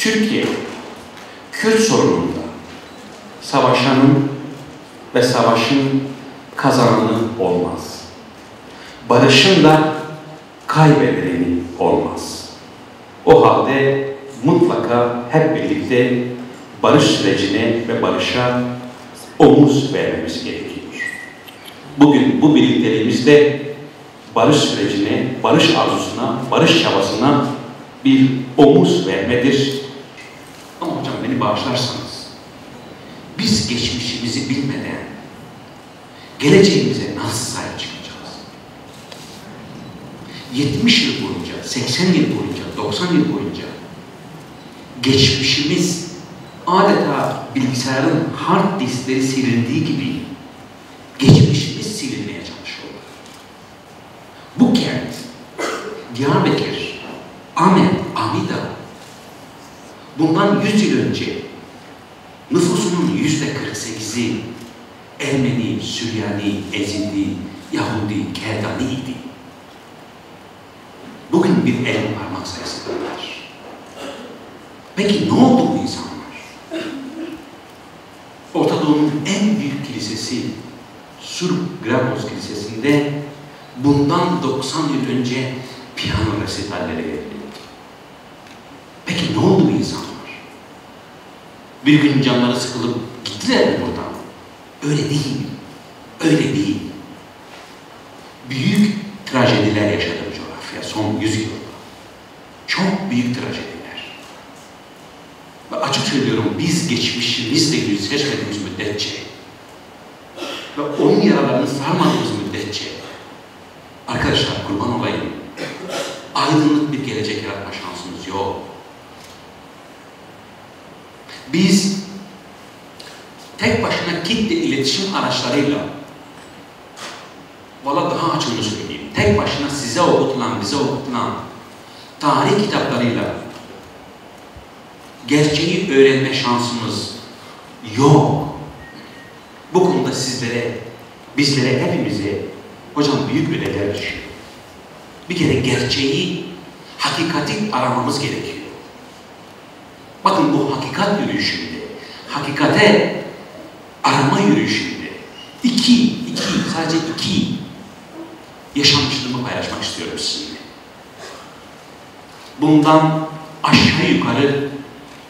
Türkiye, Kürt sorununda savaşanın ve savaşın kazananı olmaz. Barışın da kaybedeni olmaz. O halde mutlaka hep birlikte barış sürecine ve barışa omuz vermemiz gerekiyor. Bugün bu birlikteliğimizde barış sürecine, barış arzusuna, barış çabasına bir omuz vermedir. Beni bağışlarsanız, biz geçmişimizi bilmeden geleceğimize nasıl sahip çıkacağız? 70 yıl boyunca, 80 yıl boyunca, 90 yıl boyunca geçmişimiz adeta bilgisayarın hard diskleri silindiği gibi geçmişimiz silinmeye çalışıyor. Bu kent, Diyarbakır, Ahmet, Amida bundan 100 yıl önce nüfusunun yüzde 48'i Ermeni, Süryani, Ezidi, Yahudi, Kerdani idi. Bugün bir el parmak sayısındalar. Peki ne oldu bu insanlar? Orta Doğu'nun en büyük kilisesi Sur Grabos Kilisesi'nde bundan 90 yıl önce piyano resitalleri verildi. Peki ne oldu bu insanlar? Bir gün canları sıkılıp gittiler mi buradan? Öyle değil. Öyle değil. Büyük trajediler yaşadı bu coğrafya son yüzyılda. Çok büyük trajediler. Ve açık söylüyorum biz geçmişimizle yüzleşmediğimiz müddetçe ve onun yaralarını sarmadığımız müddetçe arkadaşlar kurban olayım aydınlık bir gelecek yaratma şansımız yok. Biz tek başına kitle iletişim araçlarıyla valla daha açığını söyleyeyim. Tek başına size okutulan tarih kitaplarıyla gerçeği öğrenme şansımız yok. Bu konuda sizlere, bizlere, hepimize hocam büyük ödevler düşüyor. Bir kere gerçeği, hakikati aramamız gerekiyor. Bakın bu hakikat yürüyüşünde, hakikate arama yürüyüşünde iki, iki, sadece iki yaşanmışlığımı paylaşmak istiyorum sizinle. Bundan aşağı yukarı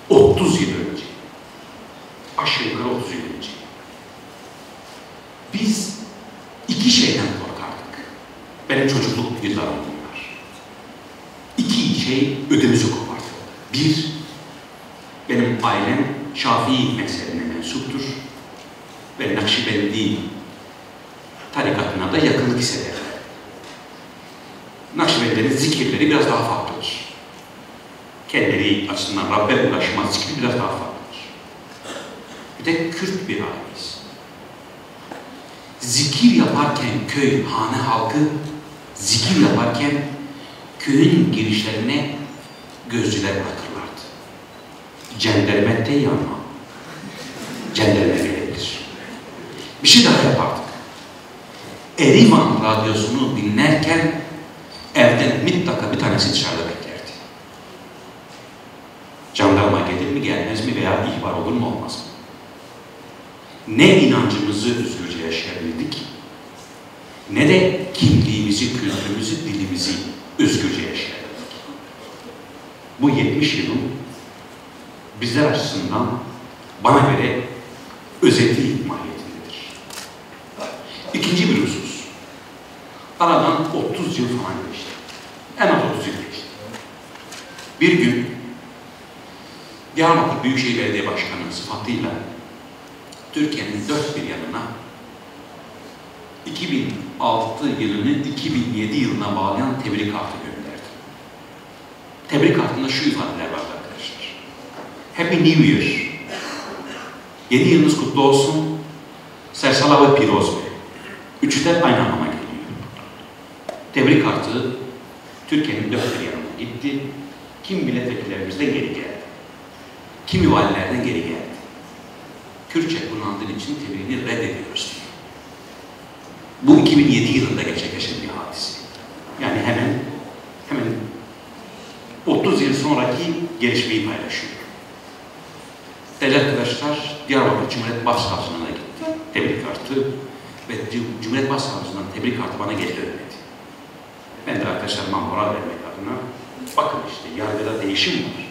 30 yıl önce, aşağı yukarı 30 yıl önce biz iki şeyden korkardık. Benim çocukluk yıllarım bunlar. İki şey ödümüzü kopardı. Bir, benim ailem Şafii mezhebine mensuptur ve Nakşibendi tarikatına da yakınlık hissederler. Nakşibendilerin zikirleri biraz daha farklıdır. Kendileri açısından Rabbe ulaşma zikri biraz daha farklıdır. Bir de Kürt bir aileyiz. Zikir yaparken köy, hane halkı zikir yaparken köyün girişlerine gözcüler bırakırlardı. Cendermette yanma. Cenderme gelebilir. Bir şey daha yapardık. Erivan radyosunu dinlerken evden mutlaka bir tanesi dışarıda veya ihbar olur mu olmaz mı? Ne inancımızı özgürce yaşayabildik ne de kimliğimizi, kültürümüzü, dilimizi özgürce yaşayabildik. Bu 70 yılın bizler açısından bana göre özeti mahiyetindedir. İkinci bir husus. Aradan 30 yıl falan geçti. En az 30 yıl geçti. Bir gün Diyarbakır Büyükşehir Belediye Başkanı sıfatıyla Türkiye'nin dört bir yanına 2006 yılını 2007 yılına bağlayan tebrik kartı gönderdi. Tebrik kartında şu ifadeler vardı arkadaşlar. Happy New Year. Yeni yılınız kutlu olsun. Sersala ve Piroz Bey. Üçü de aynı anlama geliyor. Tebrik kartı Türkiye'nin dört bir yanına gitti. Kim milletvekillerimizden geri geldi. Kimi valilerden geri geldi. Kürtçe kullandığın için tebriğini reddediyoruz diye. Bu 2007 yılında gerçekleşen bir hadise. Yani hemen hemen 30 yıl sonraki gelişmeyi paylaşıyor. Değerli arkadaşlar, Diyarbakır Cumhuriyet Başsavcılığına gitti. Tebrik kartı ve Cumhuriyet Başsavcılığından tebrik kartı bana geri dönmedi. Ben de arkadaşlarıma moral vermek adına bakın işte yargıda değişim var.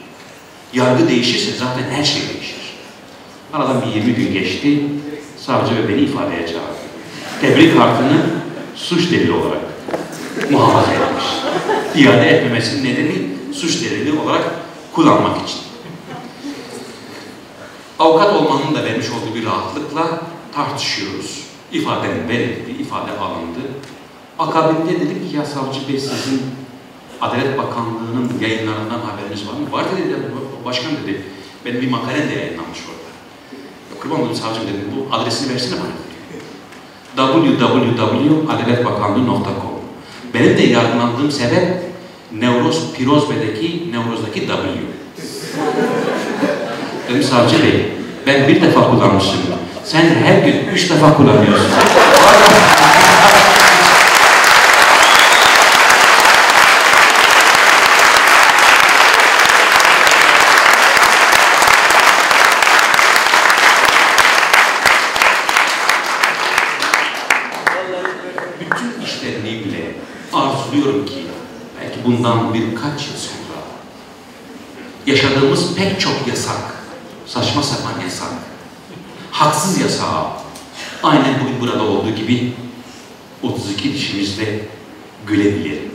Yargı değişirse zaten her şey değişir. Aradan bir 20 gün geçti. Savcı ve beni ifadeye çağırdı. Tebrik kartını suç delili olarak muhafaza etmiş. İade etmemesinin nedeni suç delili olarak kullanmak için. Avukat olmanın da vermiş olduğu bir rahatlıkla tartışıyoruz. İfadenin verildi, ifade alındı. Akabinde dedik ki ya savcı bey sizin Adalet Bakanlığı'nın yayınlarından haberiniz var mı? Var dedi, başkan dedi. Benim bir makalem de yayınlanmış orada. Ya, kurban olayım savcım dedim, bu adresini versene bana. www.adaletbakanlığı.com Benim de yargılandığım sebep Nevroz Pirozbe'deki Nevroz'daki W. Dedim savcı bey, ben bir defa kullanmışım. Sen her gün üç defa kullanıyorsun. Bütün işlerimle arzuluyorum ki belki bundan birkaç yıl sonra yaşadığımız pek çok yasak, saçma sapan yasak, haksız yasağa aynen bugün burada olduğu gibi 32 dişimizle gülebilelim.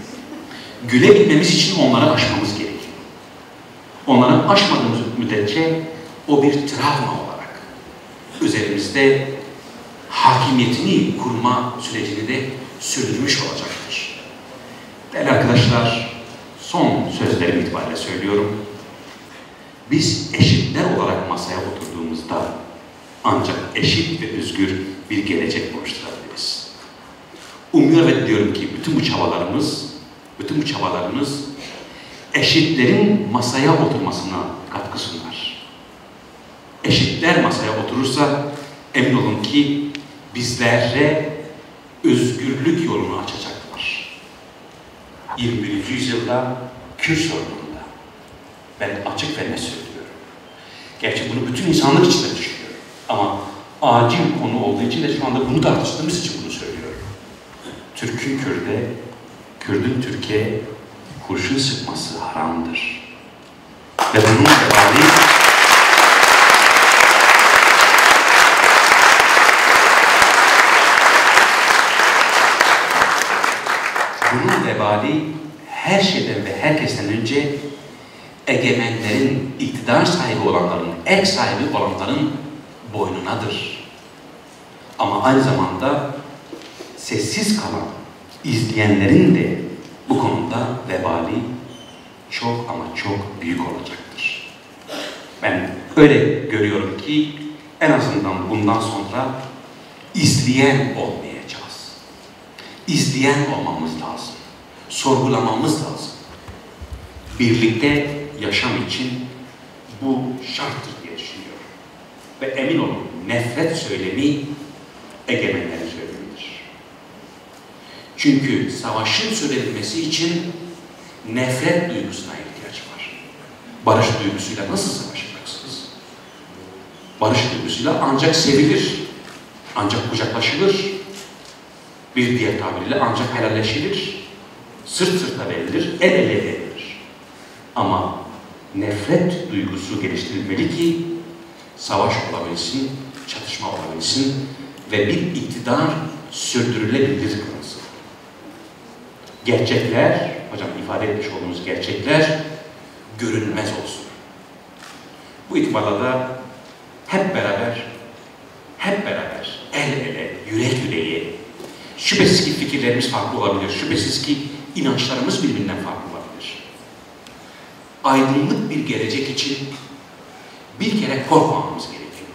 Gülebilmemiz için onları aşmamız gerekiyor. Onları aşmadığımız müddetçe o bir travma olarak üzerimizde hakimiyetini kurma sürecini de sürdürmüş olacaktır. Değerli arkadaşlar, son sözlerim itibariyle söylüyorum. Biz eşitler olarak masaya oturduğumuzda ancak eşit ve özgür bir gelecek oluşturabiliriz. Umuyor ve diyorum ki bütün bu çabalarımız, bütün bu çabalarımız eşitlerin masaya oturmasına katkı sunar. Eşitler masaya oturursa emin olun ki bizlere özgürlük yolunu açacaklar. 21. yüzyılda Kürt sorununda ben açık ve ne söylüyorum. Gerçi bunu bütün insanlık için de düşünüyorum. Ama acil konu olduğu için de şu anda bunu tartıştığımız için bunu söylüyorum. Türk'ün Kürt'e, Kürt'ün Türkiye kurşun sıkması haramdır. Ve bunun vebali bunun vebali her şeyden ve herkesten önce egemenlerin, iktidar sahibi olanların, ek sahibi olanların boynunadır. Ama aynı zamanda sessiz kalan izleyenlerin de bu konuda vebali çok ama çok büyük olacaktır. Ben öyle görüyorum ki en azından bundan sonra izleyen olmayacağız. İzleyen olmamız lazım. Sorgulamamız lazım. Birlikte yaşam için bu şarttır diye düşünüyorum. Ve emin olun nefret söylemi egemenlerin söylemidir. Çünkü savaşın söylenmesi için nefret duygusuna ihtiyaç var. Barış duygusuyla nasıl savaşacaksınız? Barış duygusuyla ancak sevilir, ancak kucaklaşılır, bir diğer tabirle ancak helalleşilir, sırt sırta verilir, el ele verilir. Ama nefret duygusu geliştirilmeli ki savaş olabilsin, çatışma olabilsin ve bir iktidar sürdürülebilir kılınsın. Gerçekler, hocam ifade etmiş olduğumuz gerçekler görünmez olsun. Bu itibarla da hep beraber, hep beraber, el ele, yürek yüreğe, şüphesiz ki fikirlerimiz farklı olabilir, şüphesiz ki inançlarımız birbirinden farklı. Aydınlık bir gelecek için bir kere korkmamamız gerekiyor.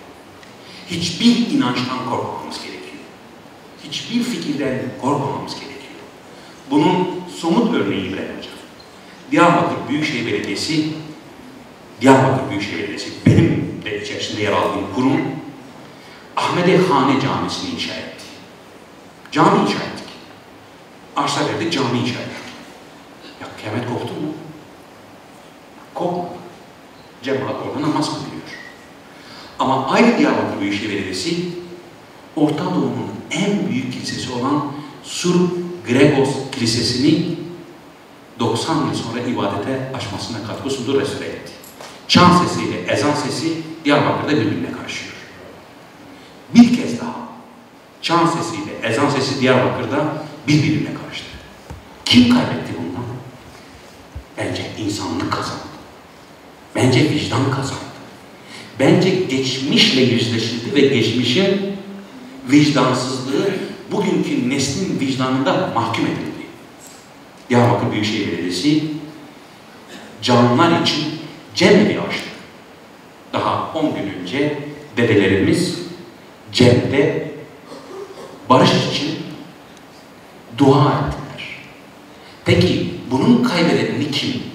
Hiçbir inançtan korkmamamız gerekiyor. Hiçbir fikirden korkmamamız gerekiyor. Bunun somut örneği ben hocam. Diyarbakır Büyükşehir Belediyesi, Diyarbakır Büyükşehir Belediyesi benim de içerisinde yer aldığım kurum Ahmedi Hane Camisi'ni inşa etti. Cami inşa ettik. Arsa verdik, cami inşa ettik. Ya kıyamet koptu mu? Cemaat orada namaz kılıyor. Ama aynı Diyarbakır Büyükşehir Belediyesi Orta Doğu'nun en büyük kilisesi olan Sur Gregos Kilisesi'ni 90 yıl sonra ibadete açmasına katkı sundu, restore etti. Çan sesiyle ezan sesi Diyarbakır'da birbirine karışıyor. Bir kez daha çan sesiyle ezan sesi Diyarbakır'da birbirine karıştı. Kim kaybetti bundan? Bence insanlık kazandı. Bence vicdan kazandı. Bence geçmişle yüzleşildi ve geçmişin vicdansızlığı bugünkü neslin vicdanında mahkum edildi. Diyarbakır Büyükşehir Belediyesi canlar için cemevi açtı. Daha 10 gün önce dedelerimiz cemde barış için dua ettiler. Peki bunun kaybedenini kim?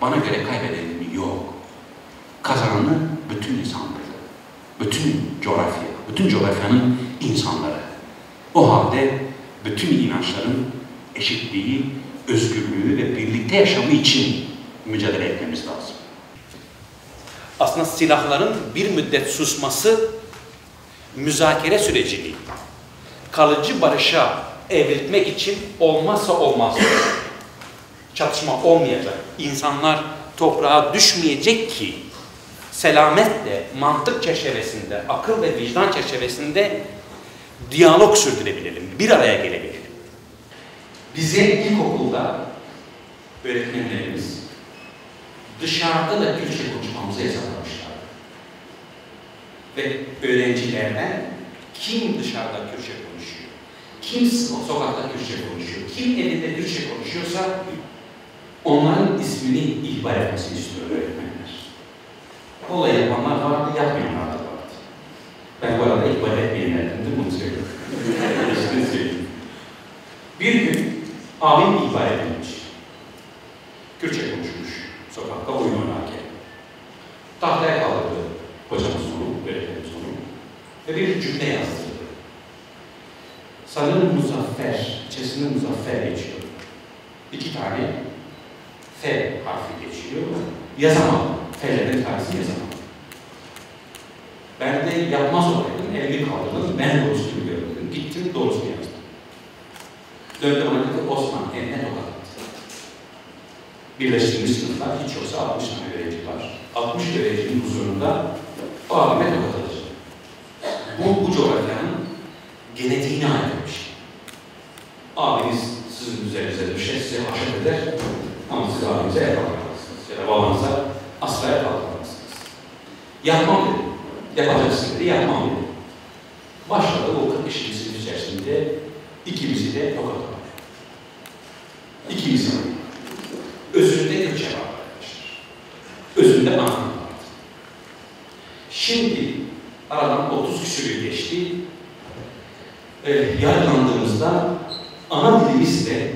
Bana göre kaybedenini yok. Kazananı bütün insanları, bütün coğrafya, bütün coğrafyanın insanları. O halde bütün inançların eşitliği, özgürlüğü ve birlikte yaşamı için mücadele etmemiz lazım. Aslında silahların bir müddet susması müzakere sürecini kalıcı barışa evrilmek için olmazsa olmaz. Çatışma olmayacak. İnsanlar toprağa düşmeyecek ki selametle, mantık çerçevesinde, akıl ve vicdan çerçevesinde diyalog sürdürebilelim, bir araya gelebilelim. Bize ilkokulda öğretmenlerimiz dışarıda da Türkçe konuşmamızı yasaklamışlar. Ve öğrencilerden kim dışarıda Türkçe konuşuyor, kim sokakta Türkçe konuşuyor, kim evinde Türkçe konuşuyorsa onların ismini ihbar etmesini istiyor öğretmenler. Olay yapanlar vardı, yapmayanlar da vardı. Ben bu arada ihbar etmeyenlerdendim, bunu söylüyorum. Bir gün abim ihbar edilmiş. Birleştirilmiş sınıflar hiç yoksa 60 tane öğrenci var. 60 öğrencinin huzurunda o abime tokat atacak. Bu, bu coğrafyanın genetiğine bir şey. Abiniz sizin üzerinize düşer, size haşet eder ama siz abinize el kaldıramazsınız. Ya da babanıza asla el kaldıramazsınız. Yapmam dedi. Yapacaksın dedi, yapmam dedi. Başladı o 40 işimizin içerisinde ikimizi de tokat İkimizi. Özünde Türkçe var arkadaşlar. Özünde Anadolu vardı. Şimdi aradan 30 küsur yıl geçti. Ee, yargılandığımızda dilimizle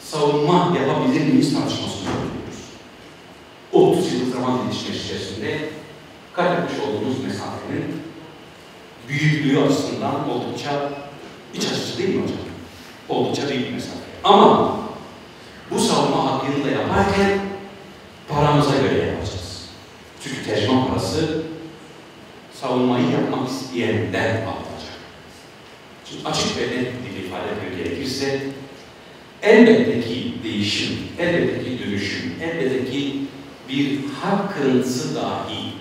savunma yapabilir miyiz tartışmasını yapıyoruz. 30 yıl zaman gelişmesi içerisinde kat etmiş olduğumuz mesafenin büyüklüğü açısından oldukça iç açıcı değil mi hocam? Oldukça büyük mesafe. Ama bu savunma hakkını da yaparken paramıza göre yapacağız. Çünkü tercüman parası savunmayı yapmak isteyenden alınacak. Şimdi açık ve net bir ifade gerekirse elbette ki değişim, elbette ki dönüşüm, elbette ki bir hak kırıntısı dahi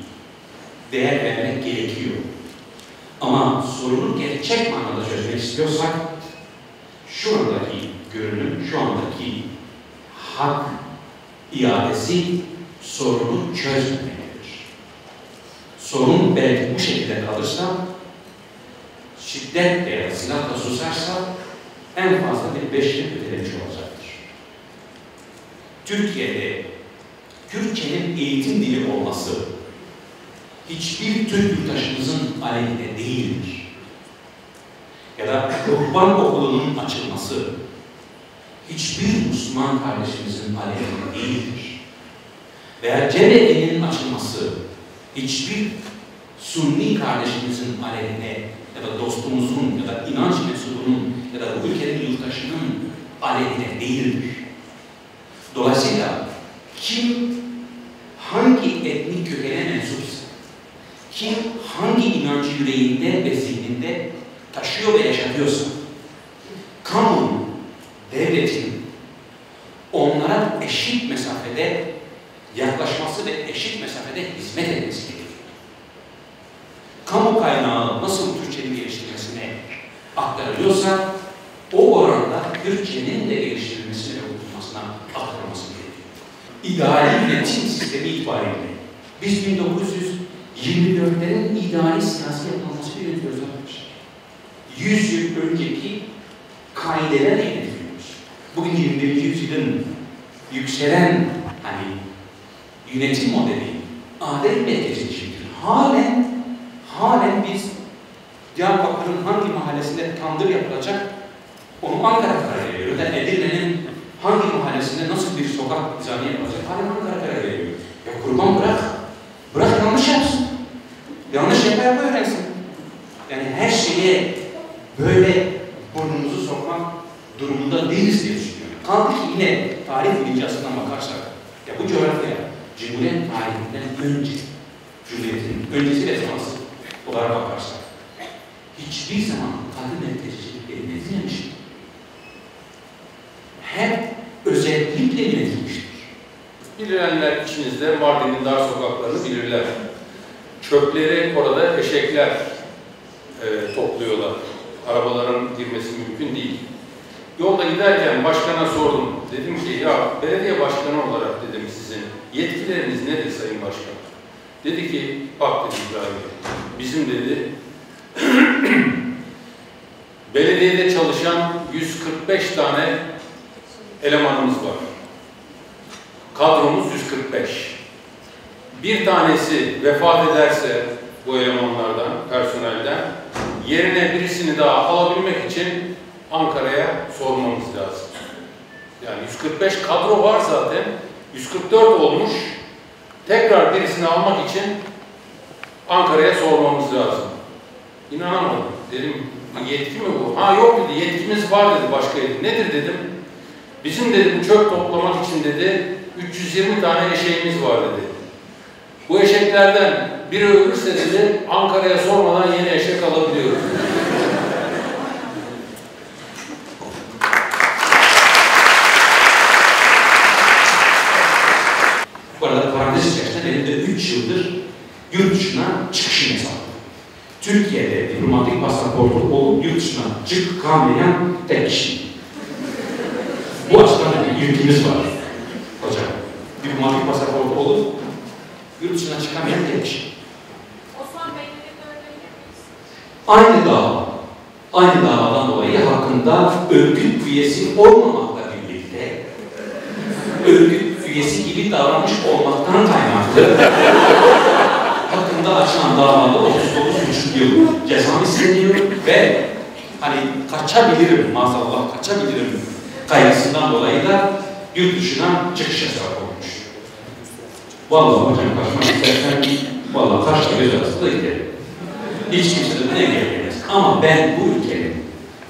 değer vermek gerekiyor. Ama sorunu gerçek manada çözmek istiyorsak şu andaki görünüm, şu andaki hak iadesi sorunu çözmemektedir. Sorun belki bu şekilde kalırsa şiddet veya silahla susarsa en fazla bir beş yıl ötelemiş olacaktır. Türkiye'de Türkçenin eğitim dili olması hiçbir Türk yurttaşımızın aleyhine değildir. Ya da Ruhban Okulu'nun açılması hiçbir Müslüman kardeşimizin aleyhine değildir. Veya cemevi'nin açılması hiçbir Sunni kardeşimizin aleyhine ya da dostumuzun ya da inanç mensubunun ya da bu ülkenin yurttaşının aleyhine değildir. Dolayısıyla kim etnik kökene mensupsa, kim hangi inancı yüreğinde ve zihninde taşıyor ve yaşatıyorsa, kamunun, devletin onlara eşit mesafede yaklaşması ve eşit mesafede hizmet etmesi gerekiyor. Kamu kaynağı nasıl Türkçenin geliştirmesine aktarılıyorsa, o oranda Türkçenin de geliştirilmesine ve okutulmasına aktarılması gerekiyor. İdari iletişim sistemi itibariyle biz 1924'lerin idari siyasi yapılmasını yönetiyoruz arkadaşlar. 100 yıl önceki kaidelerle yönetiliyoruz. Bugün 21. yüzyılın yükselen hani yönetim modeli adet merkezicidir. Halen halen biz Diyarbakır'ın hangi mahallesinde tandır yapılacak onu Ankara karar veriyor. Ya da Edirne'nin hangi mahallesinde nasıl bir sokak nizami yapılacak halen Ankara karar veriyor. Ya kurban bırak. Bırak yanlış yapsın. Yanlış yapa yapa öğrensin. Yani her şeye böyle burnumuzu sokmak durumunda değiliz diye düşünüyorum. Kaldı ki yine tarih bilinci bakarsak, ya bu coğrafya Cumhuriyet tarihinden önce, Cumhuriyet'in öncesi ve sonrası olarak bakarsak, hiçbir zaman kadın merkezcilik yönetilmemiştir. Hep. Bilenler içinizde Mardin'in dar sokaklarını bilirler. Çöpleri orada eşekler e, topluyorlar. Arabaların girmesi mümkün değil. Yolda giderken başkana sordum. Dedim ki ya belediye başkanı olarak dedim sizin yetkileriniz nedir Sayın Başkan? Dedi ki bak dedi İbrahim bizim dedi belediyede çalışan 145 tane elemanımız var. Kadromuz 145. Bir tanesi vefat ederse bu elemanlardan, personelden yerine birisini daha alabilmek için Ankara'ya sormamız lazım. Yani 145 kadro var zaten. 144 olmuş. Tekrar birisini almak için Ankara'ya sormamız lazım. İnanamadım. Dedim yetki mi bu? Ha yok dedi yetkimiz var dedi başka yetki. Nedir dedim. Bizim dedi çöp toplamak için dedi 320 tane eşeğimiz var dedi. Bu eşeklerden biri ölürse dedi Ankara'ya sormadan yeni eşek alabiliyoruz. Bu arada parantez içerisinde benim de 3 yıldır yurt dışına çıkışım hesabı. Türkiye'de diplomatik pasaportu olup yurt dışına çıkamayan tek kişi. Bu açıdan da bir ilgimiz var hocam. Diplomatik pasaportu olup yurt dışına çıkamayan tek kişi. Osman Bey'le de öğrenebilir miyiz? Aynı dava, aynı davadan dolayı hakkında örgüt üyesi olmamakla birlikte örgüt üyesi gibi davranmış olmaktan kaynaklı hakkında açılan davada 39,5 yıl ceza isteniyor ve hani kaçabilirim maazallah kaçabilirim kaygısından dolayı da yurt dışına çıkış yasağı olmuş. Vallahi hocam kaçmak istersen vallahi kaçta göz arasında giderim. Hiç bana engelleyemez. Ama ben bu ülkenin,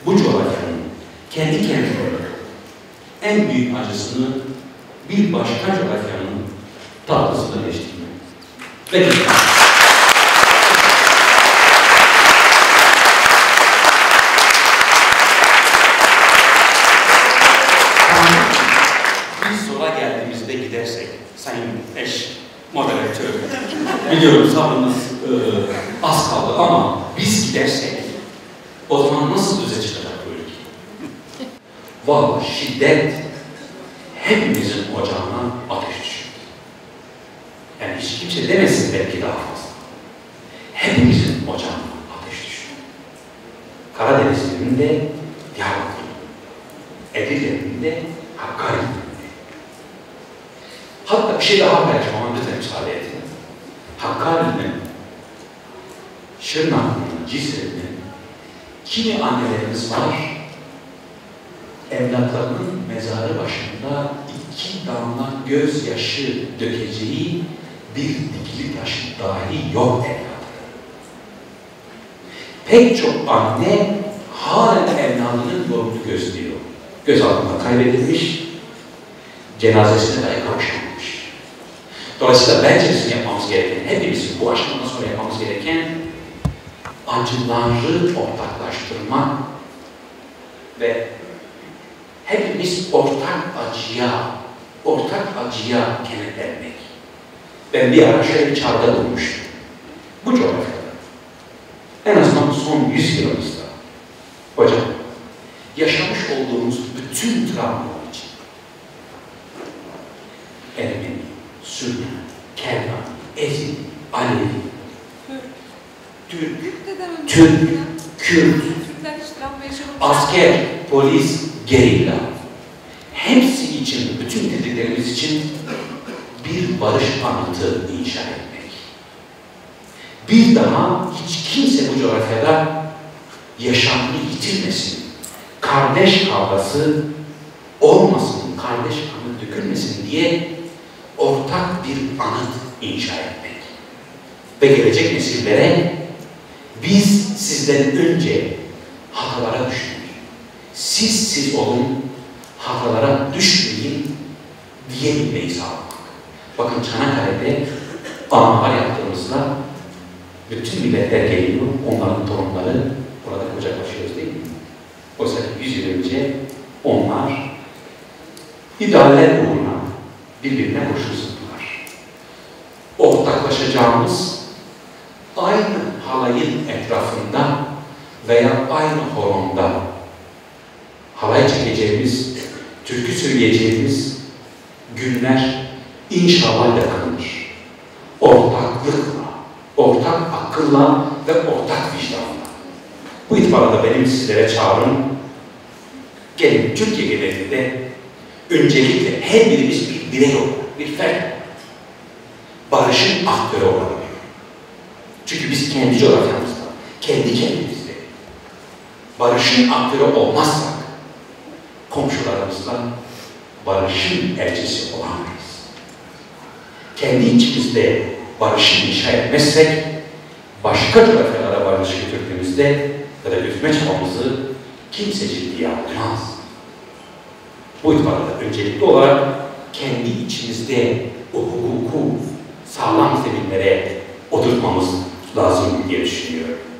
bu coğrafyanın kendi kendime en büyük acısını bir başka coğrafyanın tatlısına sola geldiğimizde gidersek, sayın eş moderatör, biliyorum sabrınız az kaldı ama biz gidersek o zaman nasıl düze çıkacak bu ülke? Vallahi şiddet hepimizin ocağına ateş düşürdü. Yani hiç kimse demesin belki daha fazla. Hepimizin ocağına ateş düştü. Karadeniz'in de Diyarbakır'ın, Edirne'nin de Hakkari'nin. Hatta bir şey daha paylaşmama lütfen müsaade edin. Hakkari'nin, Şırnak'ın, Cizre'nin kimi annelerimiz var, evlatlarının mezarı başında iki damla gözyaşı dökeceği bir dikili taşı dahi yok evladı. Pek çok anne halen evladının yolunu gözlüyor. Göz altında kaybedilmiş, cenazesine dahi kavuşamamış. Dolayısıyla bence bizim yapmamız gereken, hepimizin bu aşamadan sonra yapmamız gereken acıları ortaklaştırmak ve hepimiz ortak acıya, ortak acıya kenetlenmek. Ben bir ara şöyle bir çağrıda bulmuştum. Bu coğrafyada. En azından son 100 yılımızda. Hocam, yaşamış olduğumuz bütün travmalar için Ermeni, Sünni, Kerman, Ezid, Alevi, Türk, Türk, Kürt, asker, polis, gerilla. Hepsi için, bütün dediklerimiz için bir barış anıtı inşa etmek. Bir daha hiç kimse bu coğrafyada yaşamını yitirmesin. Kardeş kavgası olmasın, kardeş kanı dökülmesin diye ortak bir anıt inşa etmek. Ve gelecek nesillere biz sizden önce hatalara düştük. Siz siz olun, hatalara düşmeyin diyebilmeyi sağlamak. Bakın Çanakkale'de anmalar yaptığımızda bütün milletler geliyor, onların torunları orada kucaklaşıyoruz değil mi? Oysa ki 100 yıl önce onlar idealler uğruna birbirine kurşun sıktılar. Ortaklaşacağımız veya aynı horonda halay çekeceğimiz, türkü söyleyeceğimiz günler inşallah yakındır. Ortaklıkla, ortak akılla ve ortak vicdanla. Bu itibarla da benim sizlere çağrım, gelin Türkiye genelinde öncelikle her birimiz bir birey olarak, bir fert olarak, barışın aktörü olalım. Çünkü biz kendi coğrafyamızda, kendi kendimizde barışın aktörü olmazsak komşularımızla barışın elçisi olamayız. Kendi içimizde barışı inşa etmezsek başka coğrafyalara barış götürdüğümüzde ya da götürme çabamızı kimse ciddiye almaz. Bu itibarla öncelikli olarak kendi içimizde o hukuku sağlam zeminlere oturtmamız lazım diye düşünüyorum.